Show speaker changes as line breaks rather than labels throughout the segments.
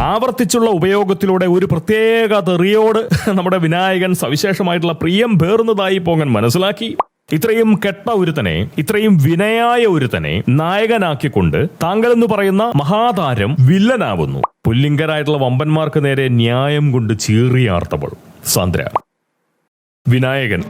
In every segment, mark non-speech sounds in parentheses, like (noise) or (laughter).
ആവർത്തിച്ചുള്ള ഉപയോഗത്തിലൂടെ ഒരു പ്രത്യേക തെറിയോട് (laughs) നമ്മുടെ വിനായകൻ സവിശേഷമായിട്ടുള്ള പ്രിയം പേർന്നതായി പോങ്ങൻ മനസ്സിലാക്കി. ഇത്രയും കെട്ട ഒരുത്തനെ ഇത്രയും വിനയായ ഒരുത്തനെ നായകനാക്കിക്കൊണ്ട് താങ്കൾ എന്ന് പറയുന്ന മഹാതാരം വില്ലനാവുന്നു. പുല്ലിംഗരായിട്ടുള്ള വമ്പന്മാർക്ക് നേരെ ന്യായം കൊണ്ട് ചീറിയാർത്തവൾ സാന്ദ്ര. വിനായകൻ.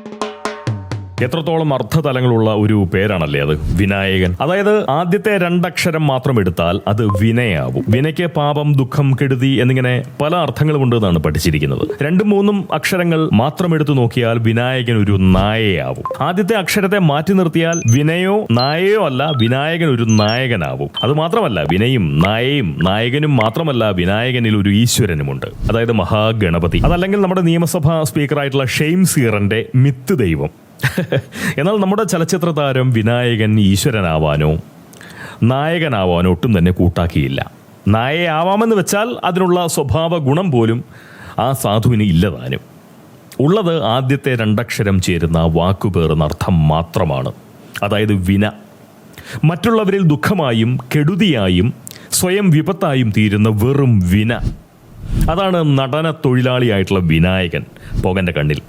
എത്രത്തോളം അർത്ഥതലങ്ങളുള്ള ഒരു പേരാണല്ലേ അത്? വിനായകൻ. അതായത് ആദ്യത്തെ രണ്ടക്ഷരം മാത്രം എടുത്താൽ അത് വിനയാവും. വിനയ്ക്ക് പാപം ദുഃഖം കെടുതി എന്നിങ്ങനെ പല അർത്ഥങ്ങളും ഉണ്ട് എന്നാണ് പഠിച്ചിരിക്കുന്നത്. രണ്ടും മൂന്നും അക്ഷരങ്ങൾ മാത്രം എടുത്തു നോക്കിയാൽ വിനായകൻ ഒരു നായയാവും. ആദ്യത്തെ അക്ഷരത്തെ മാറ്റി നിർത്തിയാൽ വിനയോ നായയോ അല്ല വിനായകൻ ഒരു നായകനാവും. അത് മാത്രമല്ല വിനയും നായയും നായകനും മാത്രമല്ല വിനായകനിൽ ഒരു ഈശ്വരനുമുണ്ട്. അതായത് മഹാഗണപതി. അതല്ലെങ്കിൽ നമ്മുടെ നിയമസഭാ സ്പീക്കറായിട്ടുള്ള ഷെയിം സീറന്റെ മിത്ത് ദൈവം. എന്നാൽ നമ്മുടെ ചലച്ചിത്ര താരം വിനായകൻ ഈശ്വരനാവാനോ നായകനാവാനോ ഒട്ടും തന്നെ കൂട്ടാക്കിയില്ല. നായയാവാമെന്ന് വെച്ചാൽ അതിനുള്ള സ്വഭാവ ഗുണം പോലും ആ സാധുവിന് ഇല്ലതാനും. ഉള്ളത് ആദ്യത്തെ രണ്ടക്ഷരം ചേരുന്ന വാക്കുപേറുന്ന അർത്ഥം മാത്രമാണ്. അതായത് വിന. മറ്റുള്ളവരിൽ ദുഃഖമായും കെടുതിയായും സ്വയം വിപത്തായും തീരുന്ന വെറും വിന. അതാണ് നടന തൊഴിലാളിയായിട്ടുള്ള വിനായകൻ പോകന്റെ കണ്ണിൽ.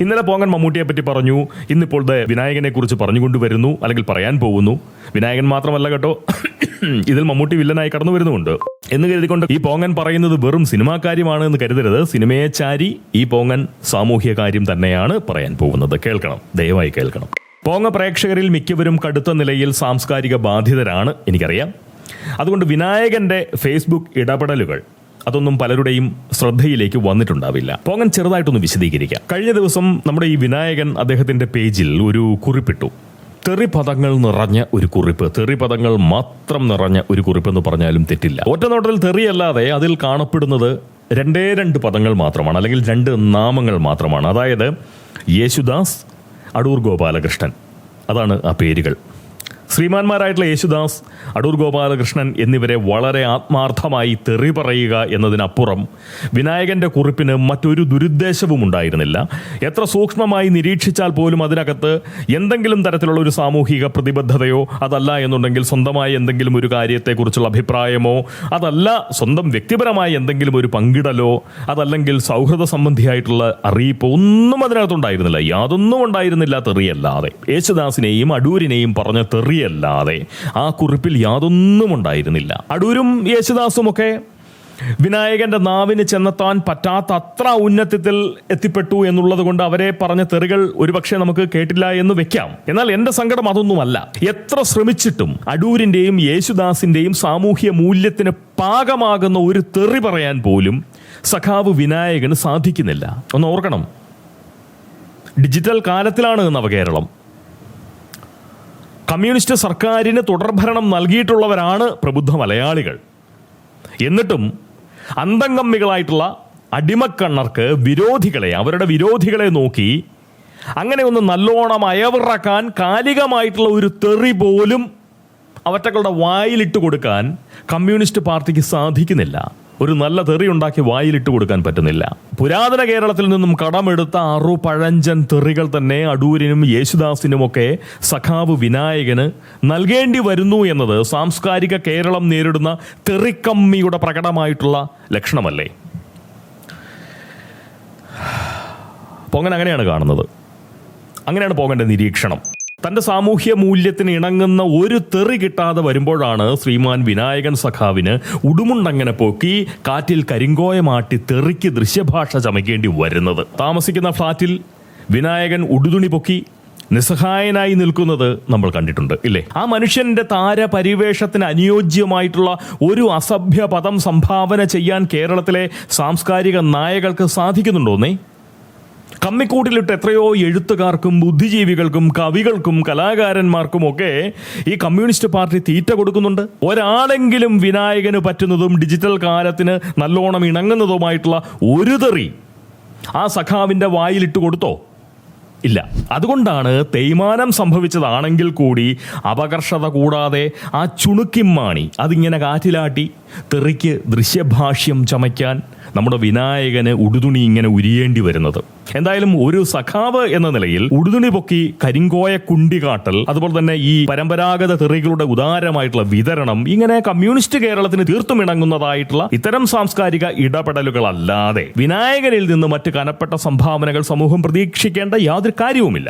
ഇന്നലെ പോങ്ങൻ മമ്മൂട്ടിയെ പറ്റി പറഞ്ഞു. ഇന്നിപ്പോൾ വിനായകനെ കുറിച്ച് പറഞ്ഞുകൊണ്ടുവരുന്നു അല്ലെങ്കിൽ പറയാൻ പോകുന്നു. വിനായകൻ മാത്രമല്ല കേട്ടോ (coughs) ഇതിൽ മമ്മൂട്ടി വില്ലനായി കടന്നു വരുന്നുണ്ട് എന്ന് കരുതിക്കൊണ്ട് ഈ പോങ്ങൻ പറയുന്നത് വെറും സിനിമാ കാര്യമാണ് എന്ന് കരുതരുത്. സിനിമയെ ചാരി ഈ പോങ്ങൻ സാമൂഹ്യ കാര്യം തന്നെയാണ് പറയാൻ പോകുന്നത്. കേൾക്കണം ദയവായി കേൾക്കണം. പോങ്ങ പ്രേക്ഷകരിൽ മിക്കവരും കടുത്ത നിലയിൽ സാംസ്കാരിക ബാധിതരാണ് എനിക്കറിയാം. അതുകൊണ്ട് വിനായകന്റെ ഫേസ്ബുക്ക് ഇടപെടലുകൾ അതൊന്നും പലരുടെയും ശ്രദ്ധയിലേക്ക് വന്നിട്ടുണ്ടാവില്ല. പോങ്ങൻ ചെറുതായിട്ടൊന്ന് വിശദീകരിക്കാം. കഴിഞ്ഞ ദിവസം നമ്മുടെ ഈ വിനായകൻ അദ്ദേഹത്തിന്റെ പേജിൽ ഒരു കുറിപ്പിട്ടു. തെറി പദങ്ങൾ നിറഞ്ഞ ഒരു കുറിപ്പ്. തെറി പദങ്ങൾ മാത്രം നിറഞ്ഞ ഒരു കുറിപ്പ് എന്ന് പറഞ്ഞാലും തെറ്റില്ല. ഒറ്റനോട്ടത്തിൽ തെറിയല്ലാതെ അതിൽ കാണപ്പെടുന്നത് രണ്ടേ രണ്ട് പദങ്ങൾ മാത്രമാണ് അല്ലെങ്കിൽ രണ്ട് നാമങ്ങൾ മാത്രമാണ്. അതായത് യേശുദാസ് അടൂർ ഗോപാലകൃഷ്ണൻ. അതാണ് ആ പേരുകൾ. ശ്രീമാന്മാരായിട്ടുള്ള യേശുദാസ് അടൂർ ഗോപാലകൃഷ്ണൻ എന്നിവരെ വളരെ ആത്മാർത്ഥമായി തെറി പറയുക എന്നതിനപ്പുറം വിനായകന്റെ കുറിപ്പിന് മറ്റൊരു ദുരുദ്ദേശവും ഉണ്ടായിരുന്നില്ല. എത്ര സൂക്ഷ്മമായി നിരീക്ഷിച്ചാൽ പോലും അതിനകത്ത് എന്തെങ്കിലും തരത്തിലുള്ള ഒരു സാമൂഹിക പ്രതിബദ്ധതയോ അതല്ല എന്നുണ്ടെങ്കിൽ സ്വന്തമായി എന്തെങ്കിലും ഒരു കാര്യത്തെക്കുറിച്ചുള്ള അഭിപ്രായമോ അതല്ല സ്വന്തം വ്യക്തിപരമായ എന്തെങ്കിലും ഒരു പങ്കിടലോ അതല്ലെങ്കിൽ സൗഹൃദ സംബന്ധിയായിട്ടുള്ള അറിയിപ്പോ ഒന്നും അതിനകത്തുണ്ടായിരുന്നില്ല യാതൊന്നും ഉണ്ടായിരുന്നില്ല തെറിയല്ലാതെ. യേശുദാസിനെയും അടൂരിനെയും പറഞ്ഞ തെറിയല്ലാതെ ആ കുറിപ്പിൽ യാതൊന്നും ഉണ്ടായിരുന്നില്ല. അടൂരും യേശുദാസും ഒക്കെ വിനായകന്റെ നാവിന് ചെന്നെത്താൻ പറ്റാത്ത അത്ര ഉന്നതത്തിൽ എത്തിപ്പെട്ടു എന്നുള്ളത് കൊണ്ട് അവരെ പറഞ്ഞ തെറികൾ ഒരുപക്ഷെ നമുക്ക് കേട്ടില്ല എന്ന് വെക്കാം. എന്നാൽ എന്റെ സങ്കടം അതൊന്നുമല്ല. എത്ര ശ്രമിച്ചിട്ടും അടൂരിന്റെയും യേശുദാസിന്റെയും സാമൂഹ്യ മൂല്യത്തിന് പാകമാകുന്ന ഒരു തെറി പറയാൻ പോലും സഖാവ് വിനായകന് സാധിക്കുന്നില്ല. ഒന്ന് ഓർക്കണം. ഡിജിറ്റൽ കാലത്തിലാണ് നവകേരളം കമ്മ്യൂണിസ്റ്റ് സർക്കാരിന് തുടർഭരണം നൽകിയിട്ടുള്ളവരാണ് പ്രബുദ്ധ മലയാളികൾ. എന്നിട്ടും അന്തംഗമ്മികളായിട്ടുള്ള അടിമക്കണ്ണർക്ക് വിരോധികളെ അവരുടെ വിരോധികളെ നോക്കി അങ്ങനെ ഒന്ന് നല്ലോണം അയവിറക്കാൻ കാലികമായിട്ടുള്ള ഒരു തെറി പോലും അവറ്റകളുടെ വായിലിട്ട് കൊടുക്കാൻ കമ്മ്യൂണിസ്റ്റ് പാർട്ടിക്ക് സാധിക്കുന്നില്ല. ഒരു നല്ല തെറി ഉണ്ടാക്കി വായിലിട്ട് കൊടുക്കാൻ പറ്റുന്നില്ല. പുരാതന കേരളത്തിൽ നിന്നും കടമെടുത്ത അറു പഴഞ്ചൻ തെറികൾ തന്നെ അടൂരിനും യേശുദാസിനുമൊക്കെ സഖാവ് വിനായകന് നൽകേണ്ടി വരുന്നു എന്നത് സാംസ്കാരിക കേരളം നേരിടുന്ന തെറിക്കമ്മിയുടെ പ്രകടമായിട്ടുള്ള ലക്ഷണമല്ലേ? പൊങ്ങൻ അങ്ങനെയാണ് കാണുന്നത്. അങ്ങനെയാണ് പോകേണ്ട നിരീക്ഷണം. തന്റെ സാമൂഹ്യ മൂല്യത്തിന് ഇണങ്ങുന്ന ഒരു തെറി കിട്ടാതെ വരുമ്പോഴാണ് ശ്രീമാൻ വിനായകൻ സഖാവിന് ഉടുമുണ്ടങ്ങനെ പോക്കി കാറ്റിൽ കരിങ്കോയമാട്ടി തെറിക്ക് ദൃശ്യഭാഷ ചമയ്ക്കേണ്ടി വരുന്നത്. താമസിക്കുന്ന ഫ്ളാറ്റിൽ വിനായകൻ ഉടുതുണി പൊക്കി നിസ്സഹായനായി നിൽക്കുന്നത് നമ്മൾ കണ്ടിട്ടുണ്ട് ഇല്ലേ? ആ മനുഷ്യന്റെ താര പരിവേഷത്തിന് അനുയോജ്യമായിട്ടുള്ള ഒരു അസഭ്യ പദം സംഭാവന ചെയ്യാൻ കേരളത്തിലെ സാംസ്കാരിക നായകൾക്ക് സാധിക്കുന്നുണ്ടോന്നേ? കമ്മിക്കൂട്ടിലിട്ട് എത്രയോ എഴുത്തുകാർക്കും ബുദ്ധിജീവികൾക്കും കവികൾക്കും കലാകാരന്മാർക്കും ഒക്കെ ഈ കമ്മ്യൂണിസ്റ്റ് പാർട്ടി തീറ്റ കൊടുക്കുന്നുണ്ട്. ഒരാളെങ്കിലും വിനായകന് പറ്റുന്നതും ഡിജിറ്റൽ കാലത്തിന് നല്ലോണം ഇണങ്ങുന്നതുമായിട്ടുള്ള ഒരു തെറി ആ സഖാവിന്റെ വായിലിട്ട് കൊടുത്തോ? ഇല്ല. അതുകൊണ്ടാണ് തേയ്മാനം സംഭവിച്ചതാണെങ്കിൽ കൂടി അപകർഷത കൂടാതെ ആ ചുണുക്കിമ്മാണി അതിങ്ങനെ കാറ്റിലാട്ടി തെറിക്ക് ദൃശ്യഭാഷ്യം ചമയ്ക്കാൻ നമ്മുടെ വിനായകന് ഉടുതുണി ഇങ്ങനെ ഉരിയേണ്ടി വരുന്നത്. എന്തായാലും ഒരു സഖാവ് എന്ന നിലയിൽ ഉടുതുണി പൊക്കി കരിങ്കോയ കുണ്ടികാട്ടൽ അതുപോലെ തന്നെ ഈ പരമ്പരാഗത തെറികളുടെ ഉദാരമായിട്ടുള്ള വിതരണം ഇങ്ങനെ കമ്മ്യൂണിസ്റ്റ് കേരളത്തിന് തീർത്തും ഇണങ്ങുന്നതായിട്ടുള്ള ഇത്തരം സാംസ്കാരിക ഇടപെടലുകളല്ലാതെ വിനായകനിൽ നിന്ന് മറ്റ് കനപ്പെട്ട സംഭാവനകൾ സമൂഹം പ്രതീക്ഷിക്കേണ്ട യാതൊരു കാര്യവുമില്ല.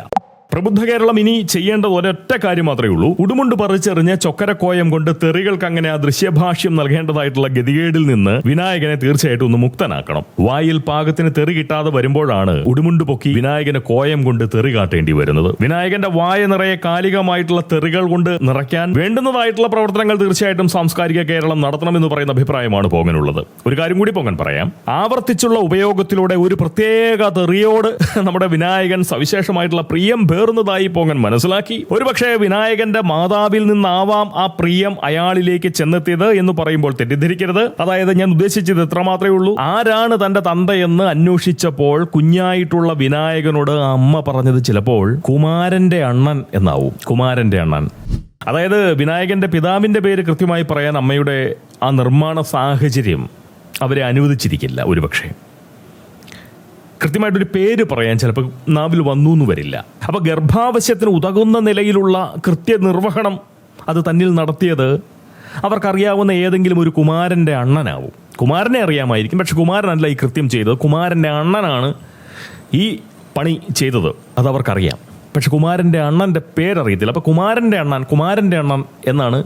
പ്രബുദ്ധ കേരളം ഇനി ചെയ്യേണ്ടത് ഒരൊറ്റ കാര്യം മാത്രമേ ഉള്ളൂ. ഉടുമുണ്ട് പറിച്ചെറിഞ്ഞ ചൊക്കരക്കോയം കൊണ്ട് തെറികൾക്ക് അങ്ങനെ ആ ദൃശ്യഭാഷ്യം നൽകേണ്ടതായിട്ടുള്ള ഗതികേടിൽ നിന്ന് വിനായകനെ തീർച്ചയായിട്ടും ഒന്ന് മുക്തനാക്കണം. വായിൽ പാകത്തിന് തെറി കിട്ടാതെ വരുമ്പോഴാണ് ഉടുമുണ്ട് പൊക്കി വിനായകന് കോയം കൊണ്ട് തെറി കാട്ടേണ്ടി വരുന്നത്. വിനായകന്റെ വായ നിറയെ കാലികമായിട്ടുള്ള തെറികൾ കൊണ്ട് നിറയ്ക്കാൻ വേണ്ടുന്നതായിട്ടുള്ള പ്രവർത്തനങ്ങൾ തീർച്ചയായിട്ടും സാംസ്കാരിക കേരളം നടത്തണമെന്ന് പറയുന്ന അഭിപ്രായമാണ് പോങ്ങനുള്ളത്. ഒരു കാര്യം കൂടി പോങ്ങൻ പറയാം. ആവർത്തിച്ചുള്ള ഉപയോഗത്തിലൂടെ ഒരു പ്രത്യേക തെറിയോട് നമ്മുടെ വിനായകൻ സവിശേഷമായിട്ടുള്ള പ്രിയം പേറുന്നതായി പോങ്ങൻ മനസ്സിലാക്കി. ഒരുപക്ഷെ വിനായകന്റെ മാതാവിൽ നിന്നാവാം ആ പ്രിയം അയാളിലേക്ക് ചെന്നെത്തിയത് എന്ന് പറയുമ്പോൾ തെറ്റിദ്ധരിക്കരുത്. അതായത് ഞാൻ ഉദ്ദേശിച്ചത് ഇത്ര മാത്രമേ ഉള്ളൂ. ആരാണ് തന്റെ തന്തയെന്ന് അന്വേഷിച്ചപ്പോൾ കുഞ്ഞായിട്ടുള്ള വിനായകനോട് അമ്മ പറഞ്ഞത് ചിലപ്പോൾ കുമാരന്റെ അണ്ണൻ എന്നാവും. കുമാരന്റെ അണ്ണൻ. അതായത് വിനായകന്റെ പിതാവിന്റെ പേര് കൃത്യമായി പറയാൻ അമ്മയുടെ ആ നിർമ്മാണ സാഹചര്യം അവരെ അനുവദിച്ചിരിക്കില്ല ഒരുപക്ഷെ. കൃത്യമായിട്ടൊരു പേര് പറയാൻ ചിലപ്പോൾ നാവിൽ വന്നു എന്ന് വരില്ല. അപ്പൊ ഗർഭാവശ്യത്തിന് ഉതകുന്ന നിലയിലുള്ള കൃത്യനിർവഹണം അത് തന്നിൽ നടത്തിയത് അവർക്കറിയാവുന്ന ഏതെങ്കിലും ഒരു കുമാരന്റെ അണ്ണനാവും. കുമാരനെ അറിയാമായിരിക്കും പക്ഷെ കുമാരനല്ല ഈ കൃത്യം ചെയ്തത്. കുമാരന്റെ അണ്ണനാണ് ഈ പണി ചെയ്തത്. അത് അവർക്കറിയാം. പക്ഷെ കുമാരന്റെ അണ്ണന്റെ പേരറിയത്തില്ല. അപ്പൊ കുമാരന്റെ അണ്ണൻ കുമാരന്റെ അണ്ണൻ എന്നാണ്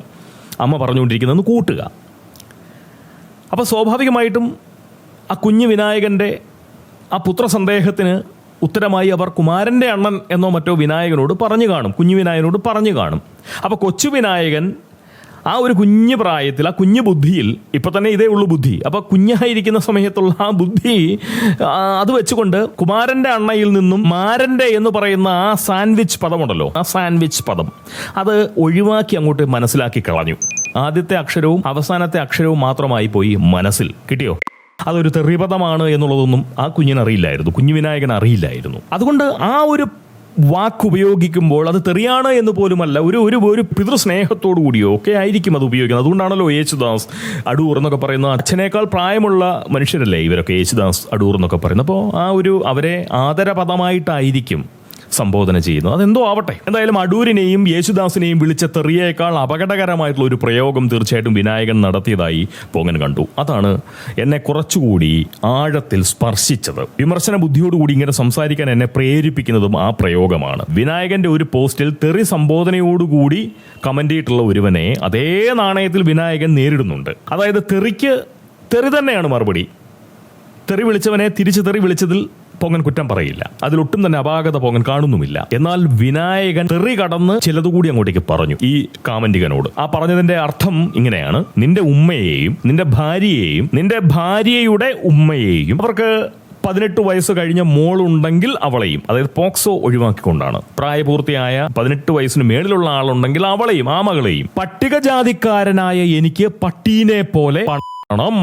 അമ്മ പറഞ്ഞുകൊണ്ടിരിക്കുന്നതെന്ന് കൂട്ടുക. അപ്പോൾ സ്വാഭാവികമായിട്ടും ആ കുഞ്ഞു വിനായകന്റെ ആ പുത്രസന്ദേഹത്തിന് ഉത്തരമായി അവർ കുമാരന്റെ അണ്ണൻ എന്നോ മറ്റോ വിനായകനോട് പറഞ്ഞു കാണും. കുഞ്ഞു വിനായകനോട് പറഞ്ഞു കാണും. അപ്പോൾ കൊച്ചു വിനായകൻ ആ ഒരു കുഞ്ഞു പ്രായത്തിൽ ആ കുഞ്ഞു ബുദ്ധിയിൽ ഇപ്പം തന്നെ ഇതേ ഉള്ളൂ ബുദ്ധി. അപ്പോൾ കുഞ്ഞായിരിക്കുന്ന സമയത്തുള്ള ആ ബുദ്ധി അത് വെച്ചുകൊണ്ട് കുമാരന്റെ അണ്ണയിൽ നിന്നും മാരന്റെ എന്ന് പറയുന്ന ആ സാൻഡ്വിച്ച് പദമുണ്ടല്ലോ ആ സാൻഡ്വിച്ച് പദം അത് ഒഴിവാക്കി അങ്ങോട്ട് മനസ്സിലാക്കി കളഞ്ഞു. ആദ്യത്തെ അക്ഷരവും അവസാനത്തെ അക്ഷരവും മാത്രമായി പോയി മനസ്സിൽ. കിട്ടിയോ? അതൊരു തെറിപഥമാണ് എന്നുള്ളതൊന്നും ആ കുഞ്ഞിന് അറിയില്ലായിരുന്നു കുഞ്ഞു വിനായകൻ അറിയില്ലായിരുന്നു. അതുകൊണ്ട് ആ ഒരു വാക്ക് ഉപയോഗിക്കുമ്പോൾ അത് തെറിയാണ് എന്ന് പോലുമല്ല ഒരു ഒരു ഒരു പിതൃസ്നേഹത്തോടു കൂടിയോ ഒക്കെ ആയിരിക്കും അത് ഉപയോഗിക്കുന്നത്. അതുകൊണ്ടാണല്ലോ യേശുദാസ് അടൂർ എന്നൊക്കെ പറയുന്ന അച്ഛനേക്കാൾ പ്രായമുള്ള മനുഷ്യരല്ലേ ഇവരൊക്കെ? യേശുദാസ് അടൂർ എന്നൊക്കെ പറയുന്നത്. അപ്പോൾ ആ ഒരു അവരെ ആദരപദമായിട്ടായിരിക്കും സംബോധന ചെയ്യുന്നു. അതെന്തോ ആവട്ടെ. എന്തായാലും അടൂരിനെയും യേശുദാസിനെയും വിളിച്ച തെറിയേക്കാൾ അപകടകരമായിട്ടുള്ള ഒരു പ്രയോഗം തീർച്ചയായിട്ടും വിനായകൻ നടത്തിയതായി പോങ്ങൻ കണ്ടു. അതാണ് എന്നെ കുറച്ചുകൂടി ആഴത്തിൽ സ്പർശിച്ചത്. വിമർശന ബുദ്ധിയോടുകൂടി ഇങ്ങനെ സംസാരിക്കാൻ എന്നെ പ്രേരിപ്പിക്കുന്നതും ആ പ്രയോഗമാണ്. വിനായകന്റെ ഒരു പോസ്റ്റിൽ തെറി സംബോധനയോടുകൂടി കമന്റ് ചെയ്തിട്ടുള്ള ഒരുവനെ അതേ നാണയത്തിൽ വിനായകൻ നേരിടുന്നുണ്ട്. അതായത് തെറിക്ക് തെറി തന്നെയാണ് മറുപടി. തെറി വിളിച്ചവനെ തിരിച്ചു തെറി വിളിച്ചതിൽ പൊങ്ങൻ കുറ്റം പറയില്ല. അതിലൊട്ടും തന്നെ അപാകത പൊങ്ങൻ കാണുന്നുമില്ല. എന്നാൽ വിനായകൻ തെറി കടന്ന് ചിലതുകൂടി അങ്ങോട്ടേക്ക് പറഞ്ഞു ഈ കാമന്റികനോട് ആ പറഞ്ഞതിന്റെ അർത്ഥം ഇങ്ങനെയാണ്. നിന്റെ ഉമ്മയെയും നിന്റെ ഭാര്യയെയും നിന്റെ ഭാര്യയുടെ ഉമ്മയെയും അവർക്ക് പതിനെട്ട് വയസ്സ് കഴിഞ്ഞ മോളുണ്ടെങ്കിൽ അവളെയും അതായത് പോക്സോ ഒഴിവാക്കിക്കൊണ്ടാണ്. പ്രായപൂർത്തിയായ പതിനെട്ട് വയസ്സിന് മേളിലുള്ള ആളുണ്ടെങ്കിൽ അവളെയും ആ മകളെയും. പട്ടികജാതിക്കാരനായ എനിക്ക് പട്ടീനെ പോലെ പണം.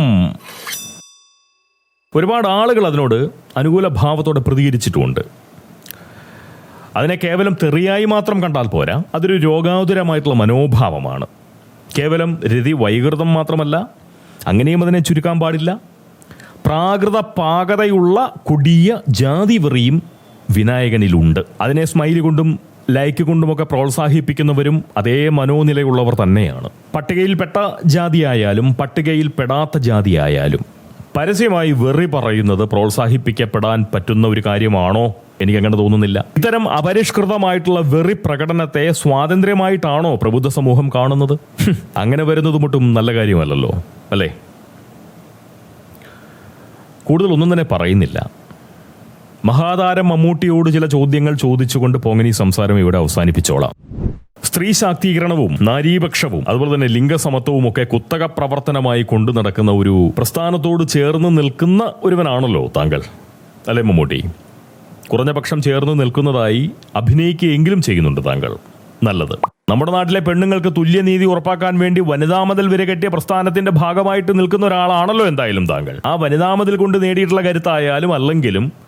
ഒരുപാട് ആളുകൾ അതിനോട് അനുകൂല ഭാവത്തോടെ പ്രതികരിച്ചിട്ടുമുണ്ട്. അതിനെ കേവലം തെറിയായി മാത്രം കണ്ടാൽ പോരാ അതൊരു രോഗാതുരമായിട്ടുള്ള മനോഭാവമാണ്. കേവലം രതി വൈകൃതം മാത്രമല്ല അങ്ങനെയും അതിനെ ചുരുക്കാൻ പാടില്ല. പ്രാകൃത പാകതയുള്ള കൊടിയ ജാതി വെറിയും വിനായകനിലുണ്ട്. അതിനെ സ്മൈലി കൊണ്ടും ലൈക്ക് കൊണ്ടുമൊക്കെ പ്രോത്സാഹിപ്പിക്കുന്നവരും അതേ മനോനിലയുള്ളവർ തന്നെയാണ്. പട്ടികയിൽപ്പെട്ട ജാതിയായാലും പട്ടികയിൽ പെടാത്ത ജാതിയായാലും. പരസ്യമായി വെറി പറയുന്നത് പ്രോത്സാഹിപ്പിക്കപ്പെടാൻ പറ്റുന്ന ഒരു കാര്യമാണോ? എനിക്ക് അങ്ങനെ തോന്നുന്നില്ല. ഇത്തരം അപരിഷ്കൃതമായിട്ടുള്ള വെറി പ്രകടനത്തെ സ്വാതന്ത്ര്യമായിട്ടാണോ പ്രബുദ്ധ സമൂഹം കാണുന്നത്? അങ്ങനെ വരുന്നത് മുട്ടും നല്ല കാര്യമല്ലല്ലോ അല്ലേ? കൂടുതൽ ഒന്നും തന്നെ പറയുന്നില്ല. മഹാതാരം മമ്മൂട്ടിയോട് ചില ചോദ്യങ്ങൾ ചോദിച്ചുകൊണ്ട് പോങ്ങനി സംസാരം ഇവിടെ അവസാനിപ്പിച്ചോളാം. സ്ത്രീ ശാക്തീകരണവും നാരീപക്ഷവും അതുപോലെ തന്നെ ലിംഗസമത്വവും ഒക്കെ കുത്തക പ്രവർത്തനമായി കൊണ്ടു നടക്കുന്ന ഒരു പ്രസ്ഥാനത്തോട് ചേർന്ന് നിൽക്കുന്ന ഒരുവനാണല്ലോ താങ്കൾ. അല്ലേ മമ്മൂട്ടി? കുറഞ്ഞ പക്ഷം ചേർന്ന് നിൽക്കുന്നതായി അഭിനയിക്കുകയെങ്കിലും ചെയ്യുന്നുണ്ട് താങ്കൾ. നല്ലത്. നമ്മുടെ നാട്ടിലെ പെണ്ണുങ്ങൾക്ക് തുല്യനീതി ഉറപ്പാക്കാൻ വേണ്ടി വനിതാമതിൽ വിരകെട്ടിയ പ്രസ്ഥാനത്തിന്റെ ഭാഗമായിട്ട് നിൽക്കുന്ന ഒരാളാണല്ലോ എന്തായാലും താങ്കൾ. ആ വനിതാമതിൽ കൊണ്ട് നേടിയിട്ടുള്ള കരുത്തായാലും അല്ലെങ്കിലും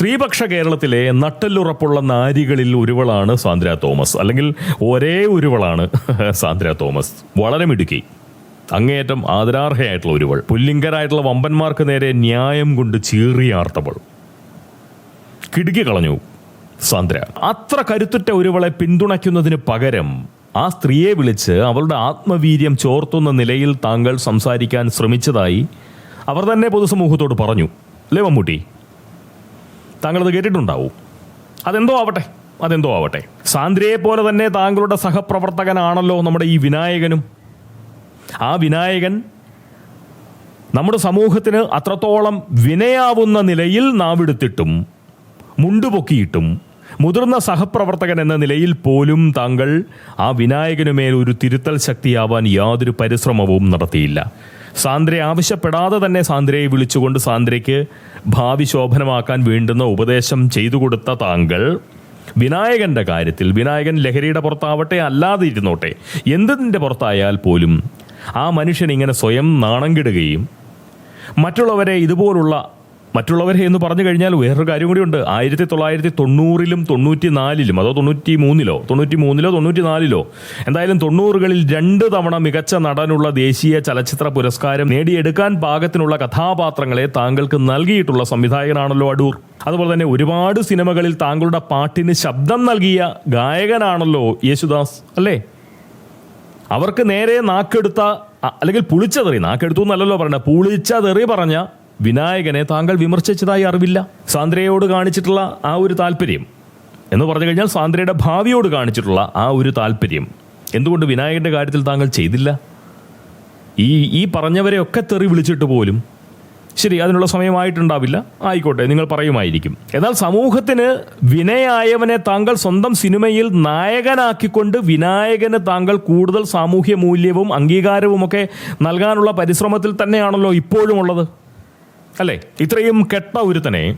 സ്ത്രീപക്ഷ കേരളത്തിലെ നട്ടല്ലുറപ്പുള്ള നാരികളിൽ ഒരുവളാണ് സാന്ദ്ര തോമസ്. അല്ലെങ്കിൽ ഒരേ ഒരുവളാണ് (laughs) സാന്ദ്ര തോമസ്. വളരെ മിടുക്കി. അങ്ങേയറ്റം ആദരാർഹയായിട്ടുള്ള ഒരുവൾ പുല്ലിങ്കരായിട്ടുള്ള വമ്പന്മാർക്ക് നേരെ ന്യായം കൊണ്ട് ചീറിയാർത്തവൾ കിടുക്കി കളഞ്ഞു സാന്ദ്ര. അത്ര കരുത്തുറ്റ ഒരുവളെ പിന്തുണയ്ക്കുന്നതിന് പകരം ആ സ്ത്രീയെ വിളിച്ച് അവളുടെ ആത്മവീര്യം ചോർത്തുന്ന നിലയിൽ താങ്കൾ സംസാരിക്കാൻ ശ്രമിച്ചതായി അവർ തന്നെ പൊതുസമൂഹത്തോട് പറഞ്ഞു. അല്ലേ മമ്മൂട്ടി? താങ്കളത് കേട്ടിട്ടുണ്ടാവും. അതെന്തോ ആവട്ടെ അതെന്തോ ആവട്ടെ. സാന്ദ്രയെ പോലെ തന്നെ താങ്കളുടെ സഹപ്രവർത്തകനാണല്ലോ നമ്മുടെ ഈ വിനായകനും. ആ വിനായകൻ നമ്മുടെ സമൂഹത്തിന് അത്രത്തോളം വിനയാവുന്ന നിലയിൽ നാവെടുത്തിട്ടും മുണ്ടുപൊക്കിയിട്ടും മുതിർന്ന സഹപ്രവർത്തകൻ എന്ന നിലയിൽ പോലും താങ്കൾ ആ വിനായകനുമേൽ ഒരു തിരുത്തൽ ശക്തിയാവാൻ യാതൊരു പരിശ്രമവും നടത്തിയില്ല. സാന്ദ്ര ആവശ്യപ്പെടാതെ തന്നെ സാന്ദ്രയെ വിളിച്ചുകൊണ്ട് സാന്ദ്രയ്ക്ക് ഭാവി ശോഭനമാക്കാൻ വേണ്ടുന്ന ഉപദേശം ചെയ്തു കൊടുത്ത താങ്കൾ വിനായകന്റെ കാര്യത്തിൽ വിനായകൻ ലഹരിയുടെ പുറത്താവട്ടെ അല്ലാതെ ഇരുന്നോട്ടെ എന്തിന്റെ പുറത്തായാൽ പോലും ആ മനുഷ്യൻ ഇങ്ങനെ സ്വയം നാണം കെടുകയും മറ്റുള്ളവരെ ഇതുപോലുള്ള മറ്റുള്ളവരെ എന്ന് പറഞ്ഞു കഴിഞ്ഞാൽ വേറൊരു കാര്യം കൂടിയുണ്ട് ആയിരത്തി തൊള്ളായിരത്തി തൊണ്ണൂറിലും തൊണ്ണൂറ്റി നാലിലും അതോ തൊണ്ണൂറ്റി മൂന്നിലോ തൊണ്ണൂറ്റി മൂന്നിലോ തൊണ്ണൂറ്റി നാലിലോ എന്തായാലും തൊണ്ണൂറുകളിൽ രണ്ട് തവണ മികച്ച നടനുള്ള ദേശീയ ചലച്ചിത്ര പുരസ്കാരം നേടിയെടുക്കാൻ പാകത്തിനുള്ള കഥാപാത്രങ്ങളെ താങ്കൾക്ക് നൽകിയിട്ടുള്ള സംവിധായകനാണല്ലോ അടൂർ. അതുപോലെ തന്നെ ഒരുപാട് സിനിമകളിൽ താങ്കളുടെ പാട്ടിന് ശബ്ദം നൽകിയ ഗായകനാണല്ലോ യേശുദാസ് അല്ലേ? അവർക്ക് നേരെ നാക്കെടുത്ത അല്ലെങ്കിൽ പുളിച്ചതെറി നാക്കെടുത്തു എന്നല്ലല്ലോ പറഞ്ഞ പുളിച്ചതെറി പറഞ്ഞ വിനായകനെ താങ്കൾ വിമർശിച്ചതായി അറിവില്ല. സാന്ദ്രയോട് കാണിച്ചിട്ടുള്ള ആ ഒരു താല്പര്യം എന്ന് പറഞ്ഞു കഴിഞ്ഞാൽ സാന്ദ്രയുടെ ഭാവിയോട് കാണിച്ചിട്ടുള്ള ആ ഒരു താല്പര്യം എന്തുകൊണ്ട് വിനായകന്റെ കാര്യത്തിൽ താങ്കൾ ചെയ്തില്ല? ഈ ഈ പറഞ്ഞവരെയൊക്കെ തെറി വിളിച്ചിട്ട് പോലും ശരി അതിനുള്ള സമയമായിട്ടുണ്ടാവില്ല. ആയിക്കോട്ടെ നിങ്ങൾ പറയുമായിരിക്കും. എന്നാൽ സമൂഹത്തിന് വിനയായവനെ താങ്കൾ സ്വന്തം സിനിമയിൽ നായകനാക്കിക്കൊണ്ട് വിനായകന് താങ്കൾ കൂടുതൽ സാമൂഹ്യ മൂല്യവും അംഗീകാരവും ഒക്കെ നൽകാനുള്ള പരിശ്രമത്തിൽ തന്നെയാണല്ലോ ഇപ്പോഴും ഉള്ളത് അല്ലേ? ഇത്രയും കെട്ട ഒരുത്തനെ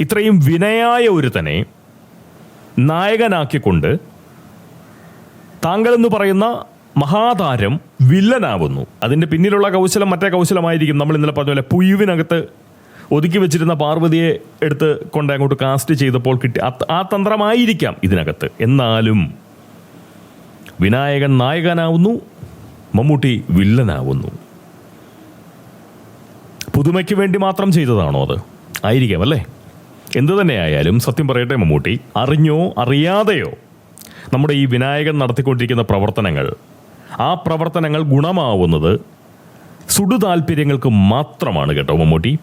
ഇത്രയും വിനയായ ഒരുത്തനെ നായകനാക്കിക്കൊണ്ട് താങ്കൾ എന്ന് പറയുന്ന മഹാതാരം വില്ലനാവുന്നു. അതിന്റെ പിന്നിലുള്ള കൗശലം മറ്റേ കൗശലമായിരിക്കും. നമ്മൾ ഇന്നലെ പറഞ്ഞ പോലെ പുയുവിനകത്ത് ഒതുക്കി വെച്ചിരുന്ന പാർവതിയെ എടുത്ത് കൊണ്ട് അങ്ങോട്ട് കാസ്റ്റ് ചെയ്തപ്പോൾ കിട്ടി. ആ തന്ത്രമായിരിക്കാം ഇതിനകത്ത്. എന്നാലും വിനായകൻ നായകനാവുന്നു മമ്മൂട്ടി വില്ലനാവുന്നു. പുതുമയ്ക്ക് വേണ്ടി മാത്രം ചെയ്തതാണോ അത്? ആയിരിക്കാം അല്ലേ? എന്തു തന്നെയായാലും സത്യം പറയട്ടെ മമ്മൂട്ടി അറിഞ്ഞോ അറിയാതെയോ നമ്മുടെ ഈ വിനായകൻ നടത്തിക്കൊണ്ടിരിക്കുന്ന പ്രവർത്തനങ്ങൾ ആ പ്രവർത്തനങ്ങൾ ഗുണമാവുന്നത് സുഡു താല്പര്യങ്ങൾക്ക് മാത്രമാണ് കേട്ടോ മമ്മൂട്ടി.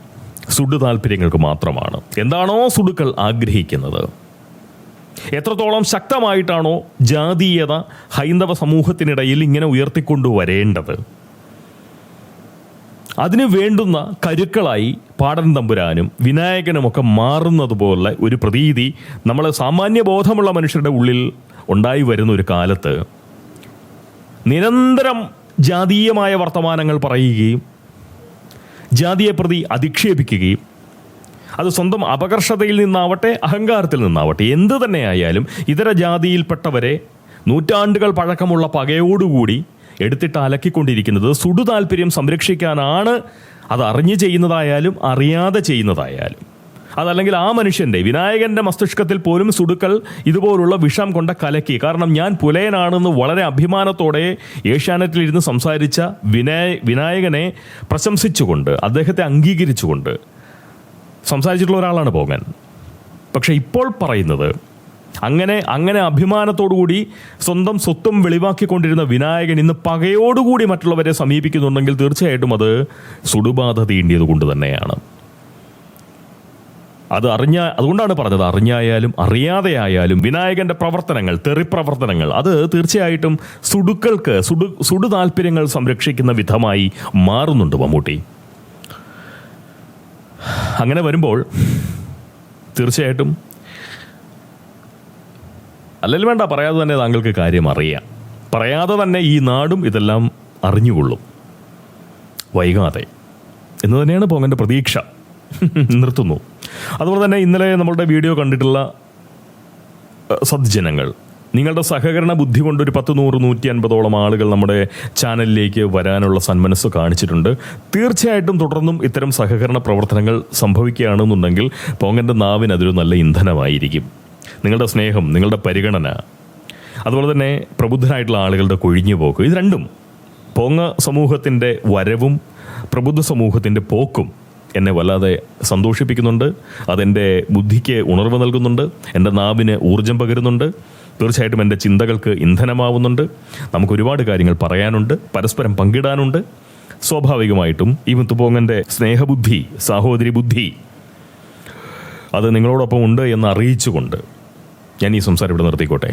സുഡു താല്പര്യങ്ങൾക്ക് മാത്രമാണ്. എന്താണോ സുഡുക്കൾ ആഗ്രഹിക്കുന്നത്. എത്രത്തോളം ശക്തമായിട്ടാണോ ജാതീയത ഹൈന്ദവ സമൂഹത്തിനിടയിൽ ഇങ്ങനെ ഉയർത്തിക്കൊണ്ടുവരേണ്ടത്? അതിന് വേണ്ടുന്ന കരുക്കളായി പാടൻ തമ്പുരാനും വിനായകനുമൊക്കെ മാറുന്നത് പോലുള്ള ഒരു പ്രതീതി നമ്മൾ സാമാന്യ ബോധമുള്ള മനുഷ്യരുടെ ഉള്ളിൽ ഉണ്ടായി വരുന്ന ഒരു കാലത്ത് നിരന്തരം ജാതീയമായ വർത്തമാനങ്ങൾ പറയുകയും ജാതിയെ പ്രതി അധിക്ഷേപിക്കുകയും അത് സ്വന്തം അപകർഷതയിൽ നിന്നാവട്ടെ അഹങ്കാരത്തിൽ നിന്നാവട്ടെ എന്ത് തന്നെയായാലും ഇതര ജാതിയിൽപ്പെട്ടവരെ നൂറ്റാണ്ടുകൾ പഴക്കമുള്ള പകയോടുകൂടി എടുത്തിട്ട് അലക്കിക്കൊണ്ടിരിക്കുന്നത്. സുഡു താല്പര്യം സംരക്ഷിക്കാനാണ് അത് അറിഞ്ഞു ചെയ്യുന്നതായാലും അറിയാതെ ചെയ്യുന്നതായാലും. അതല്ലെങ്കിൽ ആ മനുഷ്യന്റെ വിനായകന്റെ മസ്തിഷ്കത്തിൽ പോലും സുടുക്കൾ ഇതുപോലുള്ള വിഷം കൊണ്ട കലക്കി. കാരണം ഞാൻ പുലയനാണെന്ന് വളരെ അഭിമാനത്തോടെ ഏഷ്യാനെറ്റിലിരുന്ന് സംസാരിച്ച വിനായ വിനായകനെ പ്രശംസിച്ചുകൊണ്ട് അദ്ദേഹത്തെ അംഗീകരിച്ചുകൊണ്ട് സംസാരിച്ചിട്ടുള്ള ഒരാളാണ് പോകാൻ പക്ഷെ ഇപ്പോൾ പറയുന്നത് അങ്ങനെ അങ്ങനെ അഭിമാനത്തോടുകൂടി സ്വന്തം സ്വത്തും വെളിവാക്കിക്കൊണ്ടിരുന്ന വിനായകൻ ഇന്ന് പകയോടുകൂടി മറ്റുള്ളവരെ സമീപിക്കുന്നുണ്ടെങ്കിൽ തീർച്ചയായിട്ടും അത് സുടുബാധ തീണ്ടിയത് കൊണ്ട് തന്നെയാണ്. അത് അറിഞ്ഞ അതുകൊണ്ടാണ് പറഞ്ഞത് അറിഞ്ഞായാലും അറിയാതെ ആയാലും വിനായകന്റെ പ്രവർത്തനങ്ങൾ തെറിപ്രവർത്തനങ്ങൾ അത് തീർച്ചയായിട്ടും സുടുക്കൾക്ക് സുടു സുടു താല്പര്യങ്ങൾ സംരക്ഷിക്കുന്ന വിധമായി മാറുന്നുണ്ട് മമ്മൂട്ടി. അങ്ങനെ വരുമ്പോൾ തീർച്ചയായിട്ടും അല്ലെങ്കിൽ വേണ്ട. പറയാതെ തന്നെ താങ്കൾക്ക് കാര്യം അറിയാം. പറയാതെ തന്നെ ഈ നാടും ഇതെല്ലാം അറിഞ്ഞുകൊള്ളും. വൈകാതെ. എന്ന് തന്നെയാണ് പോങ്ങന്റെ പ്രതീക്ഷ. (laughs) നിർത്തുന്നു. അതുപോലെ തന്നെ ഇന്നലെ നമ്മളുടെ വീഡിയോ കണ്ടിട്ടുള്ള സദ്ജനങ്ങൾ നിങ്ങളുടെ സഹകരണ ബുദ്ധി കൊണ്ട് ഒരു പത്ത് നൂറ് നൂറ്റി അൻപതോളം ആളുകൾ നമ്മുടെ ചാനലിലേക്ക് വരാനുള്ള സന്മനസ് കാണിച്ചിട്ടുണ്ട്. തീർച്ചയായിട്ടും തുടർന്നും ഇത്തരം സഹകരണ പ്രവർത്തനങ്ങൾ സംഭവിക്കുകയാണെന്നുണ്ടെങ്കിൽ പോങ്ങന്റെ നാവിന് അതൊരു നല്ല ഇന്ധനമായിരിക്കും. നിങ്ങളുടെ സ്നേഹം നിങ്ങളുടെ പരിഗണന അതുപോലെ തന്നെ പ്രബുദ്ധരായിട്ടുള്ള ആളുകളുടെ കൊഴിഞ്ഞു പോക്ക് ഇത് രണ്ടും പോങ്ങ സമൂഹത്തിന്റെ വരവും പ്രബുദ്ധ സമൂഹത്തിന്റെ പോക്കും എന്നെ വല്ലാതെ സന്തോഷിപ്പിക്കുന്നുണ്ട്. അതെന്റെ ബുദ്ധിക്ക് ഉണർവ് നൽകുന്നുണ്ട്. എന്റെ നാവിന് ഊർജം പകരുന്നുണ്ട്. തീർച്ചയായിട്ടും എന്റെ ചിന്തകൾക്ക് ഇന്ധനമാവുന്നുണ്ട്. നമുക്ക് ഒരുപാട് കാര്യങ്ങൾ പറയാനുണ്ട്. പരസ്പരം പങ്കിടാനുണ്ട്. സ്വാഭാവികമായിട്ടും ഈ മുത്തുപോങ്ങന്റെ സ്നേഹബുദ്ധി സാഹോദരി ബുദ്ധി അത് നിങ്ങളോടൊപ്പം ഉണ്ട് എന്ന് അറിയിച്ചുകൊണ്ട് ഞാൻ ഈ സംസാരം ഇവിടെ നിർത്തിക്കോട്ടെ?